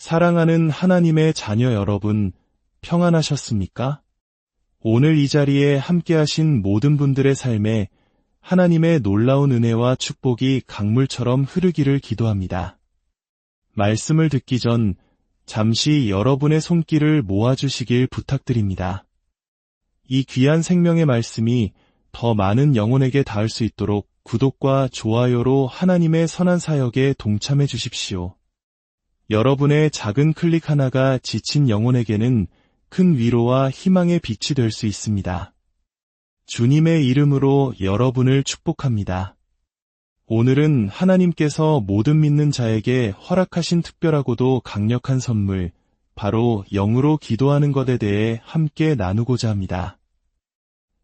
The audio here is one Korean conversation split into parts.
사랑하는 하나님의 자녀 여러분, 평안하셨습니까? 오늘 이 자리에 함께하신 모든 분들의 삶에 하나님의 놀라운 은혜와 축복이 강물처럼 흐르기를 기도합니다. 말씀을 듣기 전 잠시 여러분의 손길을 모아주시길 부탁드립니다. 이 귀한 생명의 말씀이 더 많은 영혼에게 닿을 수 있도록 구독과 좋아요로 하나님의 선한 사역에 동참해 주십시오. 여러분의 작은 클릭 하나가 지친 영혼에게는 큰 위로와 희망의 빛이 될 수 있습니다. 주님의 이름으로 여러분을 축복합니다. 오늘은 하나님께서 모든 믿는 자에게 허락하신 특별하고도 강력한 선물, 바로 영으로 기도하는 것에 대해 함께 나누고자 합니다.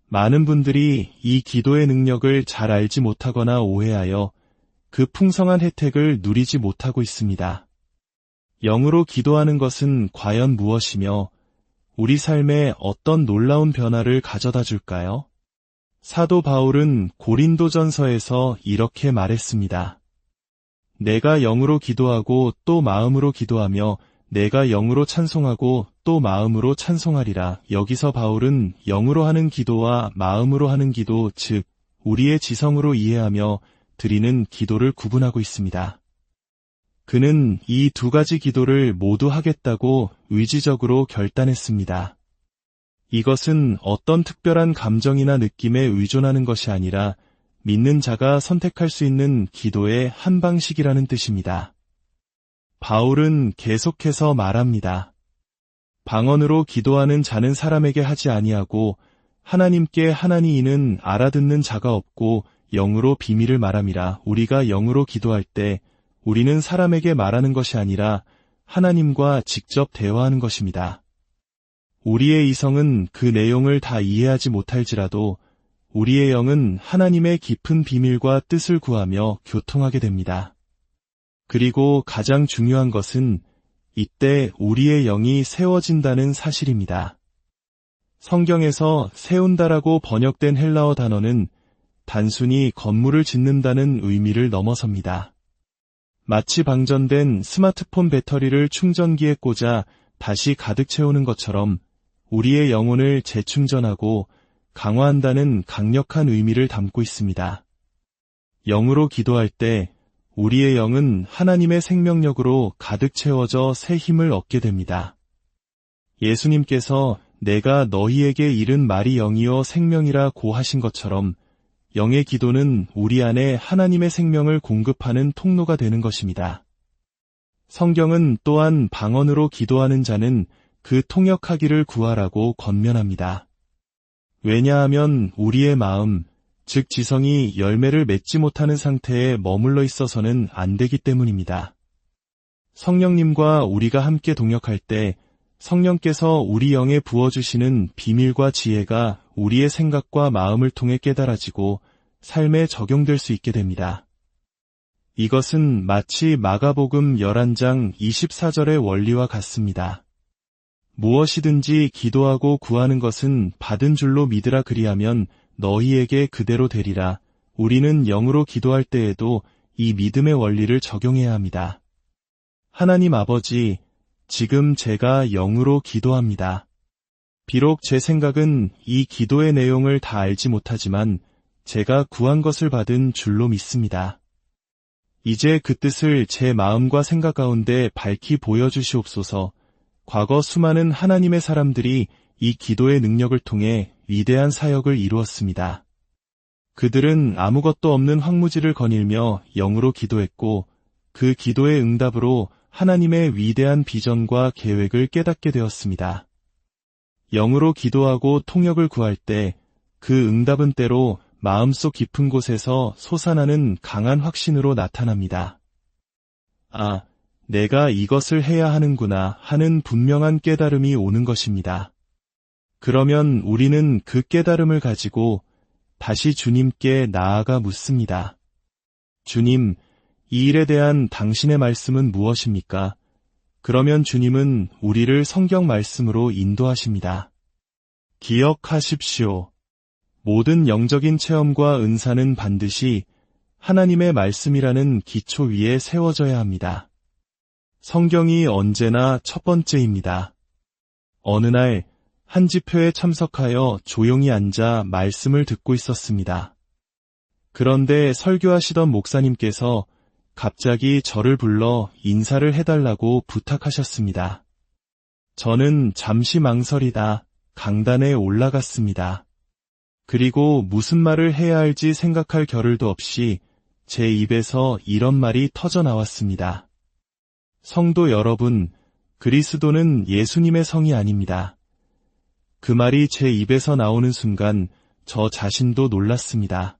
많은 분들이 이 기도의 능력을 잘 알지 못하거나 오해하여 그 풍성한 혜택을 누리지 못하고 있습니다. 영으로 기도하는 것은 과연 무엇이며 우리 삶에 어떤 놀라운 변화를 가져다 줄까요? 사도 바울은 고린도전서에서 이렇게 말했습니다. 내가 영으로 기도하고 또 마음으로 기도하며 내가 영으로 찬송하고 또 마음으로 찬송하리라. 여기서 바울은 영으로 하는 기도와 마음으로 하는 기도, 즉, 우리의 지성으로 이해하며 드리는 기도를 구분하고 있습니다. 그는 이 두 가지 기도를 모두 하겠다고 의지적으로 결단했습니다. 이것은 어떤 특별한 감정이나 느낌에 의존하는 것이 아니라 믿는 자가 선택할 수 있는 기도의 한 방식이라는 뜻입니다. 바울은 계속해서 말합니다. 방언으로 기도하는 자는 사람에게 하지 아니하고 하나님께 하나니 이는 알아듣는 자가 없고 영으로 비밀을 말함이라 우리가 영으로 기도할 때 우리는 사람에게 말하는 것이 아니라 하나님과 직접 대화하는 것입니다. 우리의 이성은 그 내용을 다 이해하지 못할지라도 우리의 영은 하나님의 깊은 비밀과 뜻을 구하며 교통하게 됩니다. 그리고 가장 중요한 것은 이때 우리의 영이 세워진다는 사실입니다. 성경에서 세운다라고 번역된 헬라어 단어는 단순히 건물을 짓는다는 의미를 넘어섭니다. 마치 방전된 스마트폰 배터리를 충전기에 꽂아 다시 가득 채우는 것처럼 우리의 영혼을 재충전하고 강화한다는 강력한 의미를 담고 있습니다. 영으로 기도할 때 우리의 영은 하나님의 생명력으로 가득 채워져 새 힘을 얻게 됩니다. 예수님께서 내가 너희에게 이른 말이 영이요 생명이라 고 하신 것처럼 영의 기도는 우리 안에 하나님의 생명을 공급하는 통로가 되는 것입니다. 성경은 또한 방언으로 기도하는 자는 그 통역하기를 구하라고 권면합니다. 왜냐하면 우리의 마음, 즉 지성이 열매를 맺지 못하는 상태에 머물러 있어서는 안 되기 때문입니다. 성령님과 우리가 함께 동역할 때 성령께서 우리 영에 부어주시는 비밀과 지혜가 우리의 생각과 마음을 통해 깨달아지고 삶에 적용될 수 있게 됩니다. 이것은 마치 마가복음 11장 24절의 원리와 같습니다. 무엇이든지 기도하고 구하는 것은 받은 줄로 믿으라 그리하면 너희에게 그대로 되리라. 우리는 영으로 기도할 때에도 이 믿음의 원리를 적용해야 합니다. 하나님 아버지, 지금 제가 영으로 기도합니다. 비록 제 생각은 이 기도의 내용을 다 알지 못하지만 제가 구한 것을 받은 줄로 믿습니다. 이제 그 뜻을 제 마음과 생각 가운데 밝히 보여주시옵소서 과거 수많은 하나님의 사람들이 이 기도의 능력을 통해 위대한 사역을 이루었습니다. 그들은 아무것도 없는 황무지를 거닐며 영으로 기도했고 그 기도의 응답으로 하나님의 위대한 비전과 계획을 깨닫게 되었습니다. 영으로 기도하고 통역을 구할 때 그 응답은 때로 마음속 깊은 곳에서 솟아나는 강한 확신으로 나타납니다. 아, 내가 이것을 해야 하는구나 하는 분명한 깨달음이 오는 것입니다. 그러면 우리는 그 깨달음을 가지고 다시 주님께 나아가 묻습니다. 주님, 이 일에 대한 당신의 말씀은 무엇입니까? 그러면 주님은 우리를 성경 말씀으로 인도하십니다. 기억하십시오. 모든 영적인 체험과 은사는 반드시 하나님의 말씀이라는 기초 위에 세워져야 합니다. 성경이 언제나 첫 번째입니다. 어느 날 한 집회에 참석하여 조용히 앉아 말씀을 듣고 있었습니다. 그런데 설교하시던 목사님께서 갑자기 저를 불러 인사를 해달라고 부탁하셨습니다. 저는 잠시 망설이다 강단에 올라갔습니다. 그리고 무슨 말을 해야 할지 생각할 겨를도 없이 제 입에서 이런 말이 터져 나왔습니다. 성도 여러분, 그리스도는 예수님의 성이 아닙니다. 그 말이 제 입에서 나오는 순간 저 자신도 놀랐습니다.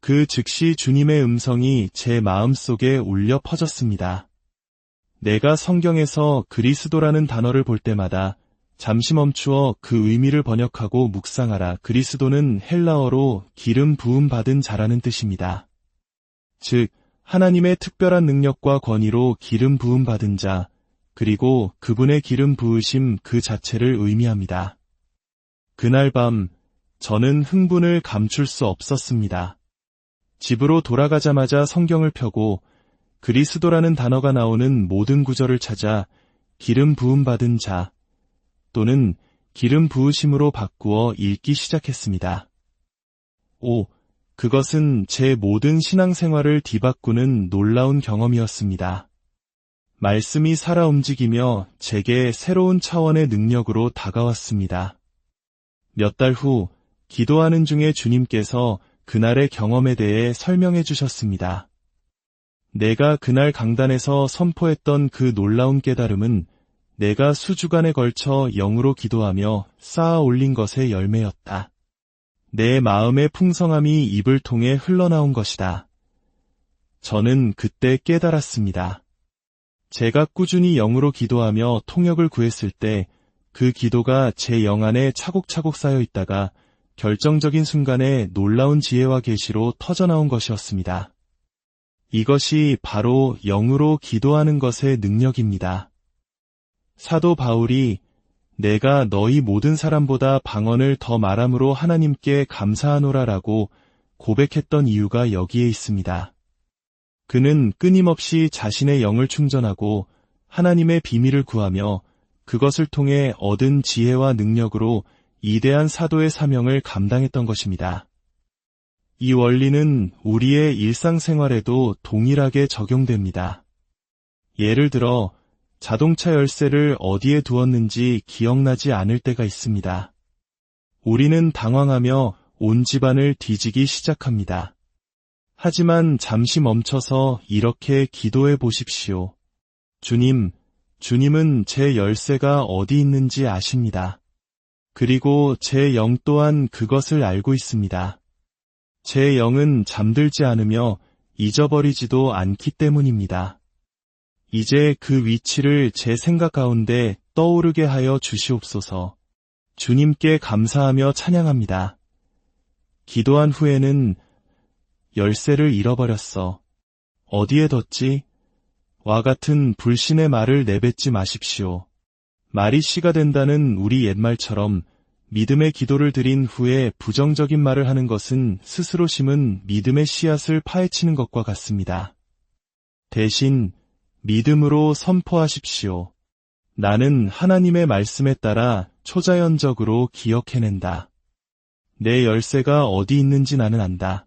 그 즉시 주님의 음성이 제 마음속에 울려 퍼졌습니다. 내가 성경에서 그리스도라는 단어를 볼 때마다 잠시 멈추어 그 의미를 번역하고 묵상하라. 그리스도는 헬라어로 기름 부음 받은 자라는 뜻입니다. 즉, 하나님의 특별한 능력과 권위로 기름 부음 받은 자, 그리고 그분의 기름 부으심 그 자체를 의미합니다. 그날 밤, 저는 흥분을 감출 수 없었습니다. 집으로 돌아가자마자 성경을 펴고 그리스도라는 단어가 나오는 모든 구절을 찾아 기름 부음 받은 자 또는 기름 부으심으로 바꾸어 읽기 시작했습니다. 오, 그것은 제 모든 신앙생활을 뒤바꾸는 놀라운 경험이었습니다. 말씀이 살아 움직이며 제게 새로운 차원의 능력으로 다가왔습니다. 몇 달 후 기도하는 중에 주님께서 그날의 경험에 대해 설명해 주셨습니다. 내가 그날 강단에서 선포했던 그 놀라운 깨달음은 내가 수주간에 걸쳐 영으로 기도하며 쌓아 올린 것의 열매였다. 내 마음의 풍성함이 입을 통해 흘러나온 것이다. 저는 그때 깨달았습니다. 제가 꾸준히 영으로 기도하며 통역을 구했을 때 그 기도가 제 영 안에 차곡차곡 쌓여 있다가 결정적인 순간에 놀라운 지혜와 계시로 터져나온 것이었습니다. 이것이 바로 영으로 기도하는 것의 능력입니다. 사도 바울이 내가 너희 모든 사람보다 방언을 더 말함으로 하나님께 감사하노라라고 고백했던 이유가 여기에 있습니다. 그는 끊임없이 자신의 영을 충전하고 하나님의 비밀을 구하며 그것을 통해 얻은 지혜와 능력으로 이대한 사도의 사명을 감당했던 것입니다. 이 원리는 우리의 일상생활에도 동일하게 적용됩니다. 예를 들어 자동차 열쇠를 어디에 두었는지 기억나지 않을 때가 있습니다. 우리는 당황하며 온 집안을 뒤지기 시작합니다. 하지만 잠시 멈춰서 이렇게 기도해 보십시오. 주님, 주님은 제 열쇠가 어디 있는지 아십니다. 그리고 제 영 또한 그것을 알고 있습니다. 제 영은 잠들지 않으며 잊어버리지도 않기 때문입니다. 이제 그 위치를 제 생각 가운데 떠오르게 하여 주시옵소서. 주님께 감사하며 찬양합니다. 기도한 후에는 열쇠를 잃어버렸어. 어디에 뒀지? 와 같은 불신의 말을 내뱉지 마십시오. 말이 씨가 된다는 우리 옛말처럼 믿음의 기도를 드린 후에 부정적인 말을 하는 것은 스스로 심은 믿음의 씨앗을 파헤치는 것과 같습니다. 대신 믿음으로 선포하십시오. 나는 하나님의 말씀에 따라 초자연적으로 기억해낸다. 내 열쇠가 어디 있는지 나는 안다.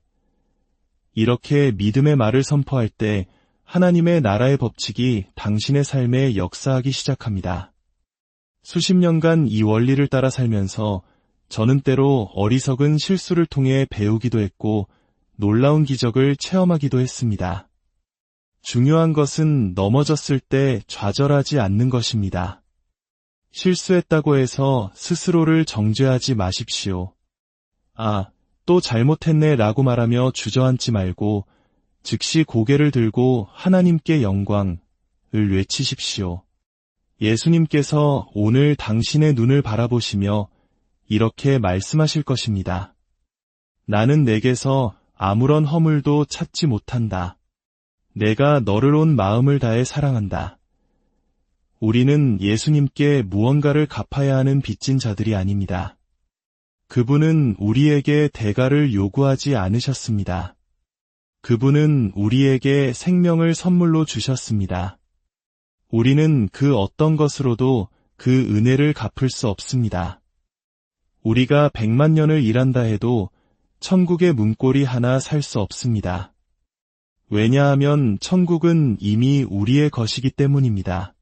이렇게 믿음의 말을 선포할 때 하나님의 나라의 법칙이 당신의 삶에 역사하기 시작합니다. 수십 년간 이 원리를 따라 살면서 저는 때로 어리석은 실수를 통해 배우기도 했고 놀라운 기적을 체험하기도 했습니다. 중요한 것은 넘어졌을 때 좌절하지 않는 것입니다. 실수했다고 해서 스스로를 정죄하지 마십시오. 아, 또 잘못했네 라고 말하며 주저앉지 말고 즉시 고개를 들고 하나님께 영광을 외치십시오. 예수님께서 오늘 당신의 눈을 바라보시며 이렇게 말씀하실 것입니다. 나는 내게서 아무런 허물도 찾지 못한다. 내가 너를 온 마음을 다해 사랑한다. 우리는 예수님께 무언가를 갚아야 하는 빚진 자들이 아닙니다. 그분은 우리에게 대가를 요구하지 않으셨습니다. 그분은 우리에게 생명을 선물로 주셨습니다. 우리는 그 어떤 것으로도 그 은혜를 갚을 수 없습니다. 우리가 백만 년을 일한다 해도 천국의 문고리 하나 살 수 없습니다. 왜냐하면 천국은 이미 우리의 것이기 때문입니다.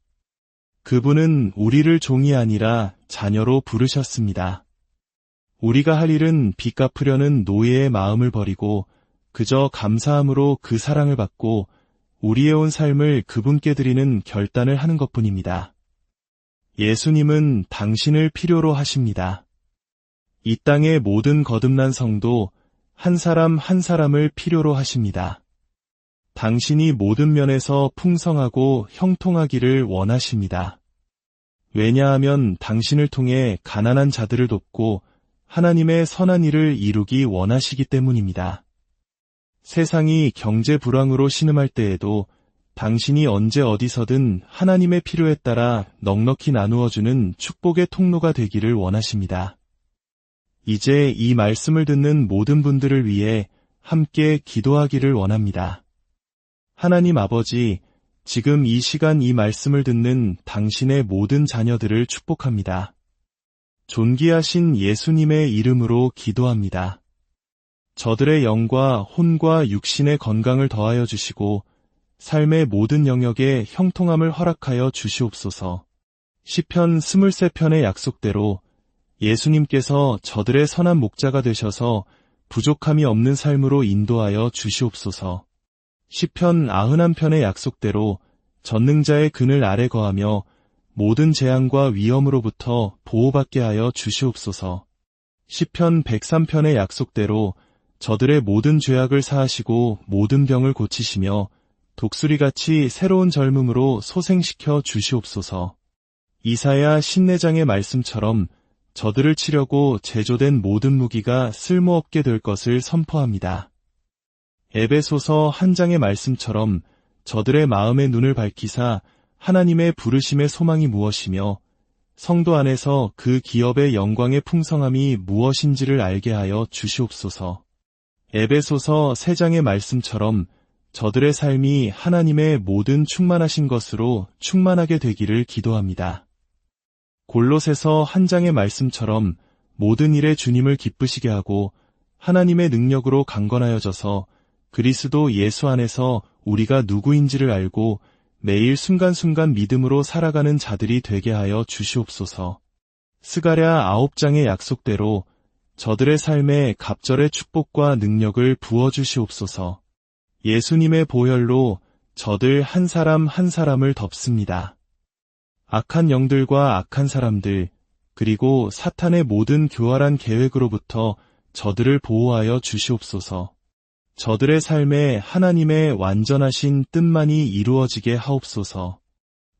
그분은 우리를 종이 아니라 자녀로 부르셨습니다. 우리가 할 일은 빚 갚으려는 노예의 마음을 버리고 그저 감사함으로 그 사랑을 받고 우리의 온 삶을 그분께 드리는 결단을 하는 것 뿐입니다. 예수님은 당신을 필요로 하십니다. 이 땅의 모든 거듭난 성도 한 사람 한 사람을 필요로 하십니다. 당신이 모든 면에서 풍성하고 형통하기를 원하십니다. 왜냐하면 당신을 통해 가난한 자들을 돕고 하나님의 선한 일을 이루기 원하시기 때문입니다. 세상이 경제 불황으로 신음할 때에도 당신이 언제 어디서든 하나님의 필요에 따라 넉넉히 나누어주는 축복의 통로가 되기를 원하십니다. 이제 이 말씀을 듣는 모든 분들을 위해 함께 기도하기를 원합니다. 하나님 아버지, 지금 이 시간 이 말씀을 듣는 당신의 모든 자녀들을 축복합니다. 존귀하신 예수님의 이름으로 기도합니다. 저들의 영과 혼과 육신의 건강을 더하여 주시고 삶의 모든 영역에 형통함을 허락하여 주시옵소서. 시편 23편의 약속대로 예수님께서 저들의 선한 목자가 되셔서 부족함이 없는 삶으로 인도하여 주시옵소서. 시편 91편의 약속대로 전능자의 그늘 아래 거하며 모든 재앙과 위험으로부터 보호받게 하여 주시옵소서. 시편 103편의 약속대로 저들의 모든 죄악을 사하시고 모든 병을 고치시며 독수리같이 새로운 젊음으로 소생시켜 주시옵소서. 이사야 신내장의 말씀처럼 저들을 치려고 제조된 모든 무기가 쓸모없게 될 것을 선포합니다. 에베소서 한 장의 말씀처럼 저들의 마음의 눈을 밝히사 하나님의 부르심의 소망이 무엇이며 성도 안에서 그 기업의 영광의 풍성함이 무엇인지를 알게 하여 주시옵소서. 에베소서 세 장의 말씀처럼 저들의 삶이 하나님의 모든 충만하신 것으로 충만하게 되기를 기도합니다. 골로새서 한 장의 말씀처럼 모든 일에 주님을 기쁘시게 하고 하나님의 능력으로 강건하여져서 그리스도 예수 안에서 우리가 누구인지를 알고 매일 순간순간 믿음으로 살아가는 자들이 되게 하여 주시옵소서. 스가랴 아홉 장의 약속대로 저들의 삶에 갑절의 축복과 능력을 부어주시옵소서. 예수님의 보혈로 저들 한 사람 한 사람을 덮습니다. 악한 영들과 악한 사람들, 그리고 사탄의 모든 교활한 계획으로부터 저들을 보호하여 주시옵소서. 저들의 삶에 하나님의 완전하신 뜻만이 이루어지게 하옵소서.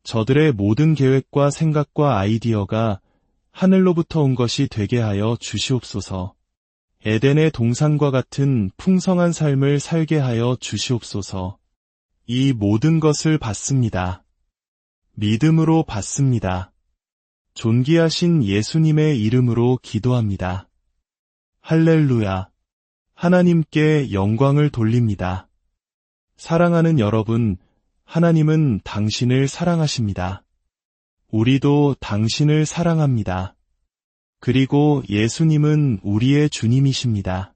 저들의 모든 계획과 생각과 아이디어가 하늘로부터 온 것이 되게 하여 주시옵소서. 에덴의 동산과 같은 풍성한 삶을 살게 하여 주시옵소서. 이 모든 것을 받습니다. 믿음으로 받습니다. 존귀하신 예수님의 이름으로 기도합니다. 할렐루야. 하나님께 영광을 돌립니다. 사랑하는 여러분, 하나님은 당신을 사랑하십니다. 우리도 당신을 사랑합니다. 그리고 예수님은 우리의 주님이십니다.